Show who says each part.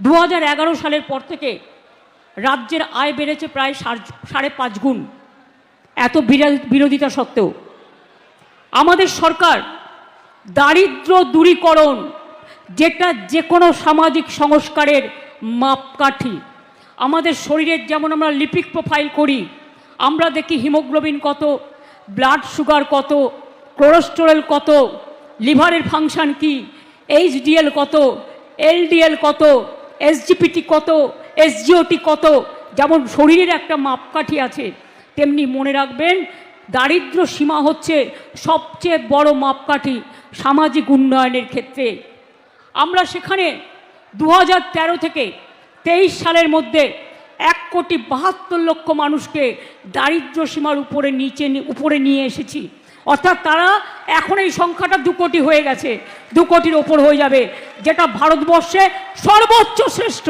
Speaker 1: দু হাজার এগারো সালের পর থেকে রাজ্যের আয় বেড়েছে প্রায় সাড়ে পাঁচ গুণ। এত বিরা- বিরোধিতা সত্ত্বেও। আমাদের সরকার দারিদ্র দূরীকরণ যেটা যে কোনো সামাজিক সংস্কারের মাপকাঠি। আমাদের শরীরের যেমন আমরা লিপিক প্রোফাইল করি, আমরা দেখি হিমোগ্লোবিন কত, ব্লাড সুগার কত, কোলেস্টেরল কত, লিভারের ফাংশন কি, এইচডিএল কত, এলডিএল কত এসজিপিটি কত এসজিওটি কত, যেমন শরীরের একটা মাপকাঠি আছে, তেমনি মনে রাখবেন দারিদ্র সীমা হচ্ছে সবচেয়ে বড় মাপকাঠি সামাজিক উন্নয়নের ক্ষেত্রে। আমরা সেখানে দু থেকে তেইশ সালের মধ্যে এক কোটি বাহাত্তর লক্ষ মানুষকে দারিদ্র সীমার উপরে নিচে উপরে নিয়ে এসেছি। অর্থাৎ তারা এখন এই সংখ্যাটা দু কোটি হয়ে গেছে, দু কোটির ওপর হয়ে যাবে, যেটা ভারতবর্ষে সর্বোচ্চ শ্রেষ্ঠ।